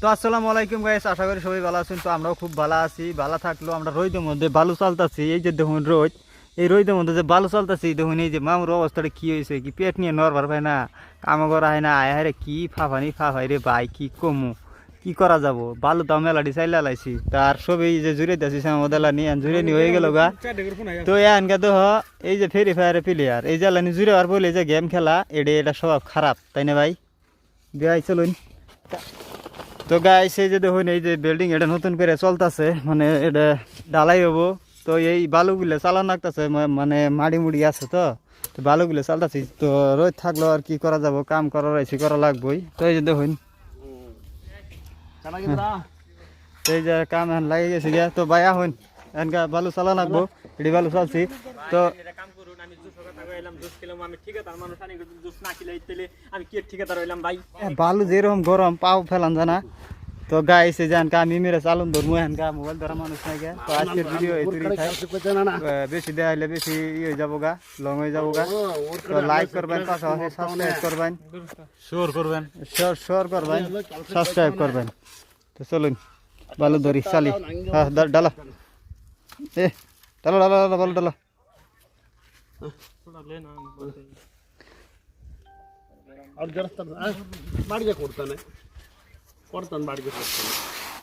তো আসসালামু আলাইকুম গাইস আশা করি সবাই ভালো আছেন। তো আমরাও খুব ভালো আছি, ভালো থাকল। আমরা রোদের মধ্যে বালু চালতাছি, এই যে দেখুন রোদ, এই রোদের মধ্যে যে বালু চালতাছি, দেখুন এই যে মামুর অবস্থাটা কি হয়েছে, কি পেট নিয়ে নড়বার পায় না কাম করা হয় না, আয় রে, কি ফাফানি ফাফাই রে ভাই, কি কমু, কি করা যাব? বালু দাম মেলাটি চাইলে লাইছি। তার সবই যে জুড়ে দিয়েছি শ্যামদলা নিয়ে জুড়ে নিয়ে হয়ে গেল গা। তো এনকা তো এই যে ফেরি ফায়ারের প্লেয়ার এই লাইনি জুড়ে আর বলে যে গেম খেলা এটা এটা স্বভাব খারাপ, তাই না ভাই? ভাই চলুন। তো গাইস এই যে দেখুন এই যে বিল্ডিং এটা নতুন করে চলতেছে মানে এটা ঢালাই হব। তো এই বালুগুলো চালানো লাগতেছে মানে মাড়ি মুড়ি আছে তো তো বালুগুলো চালতাছি। তো রোদ থাকল আর কি করা যাব কাম করা রয়েছে করা লাগবেই। তো এই যে দেখুন। তো এই যে কাম লাগে গেছে গিয়া। তো ভাই আহুন এনকা বালু চালা লাগবো এটি বালু চালছি। তো এটা কাম করুন আমি জুস কথা কইলাম জুস খেলাম আমি ঠিকাদার মানুষ আনি জুস না খেলে তেলে আমি কি ঠিকাদার হইলাম ভাই? এ, বালু যেরকম গরম পাও ফেলান জানা তো গাইছে জান কা আমি মেরে চালুন ধরমু কা মোবাইল ধরা মানুষ নাই গে। তো আজকের ভিডিও এই তুরি খাই বেশি দেয়া হইলে বেশি ইয়ে হয়ে যাব গা লং হয়ে যাব গা। তো লাইক করবেন পাশাপাশি সাবস্ক্রাইব করবেন। করবেন। শেয়ার করবেন সাবস্ক্রাইব করবেন। তো চলুন বালু ধরি চালি। হ্যাঁ ডালো। এ ডালো ডালো ডালো বালু ডালো। ಅವ್ರು ಜರಸ್ತಾನ. ಬಾಡಿಗೆ ಕೊಡ್ತಾನೆ. ಕೊಡ್ತಾನೆ ಬಾಡಿಗೆ ಕೊಡ್ತಾನೆ.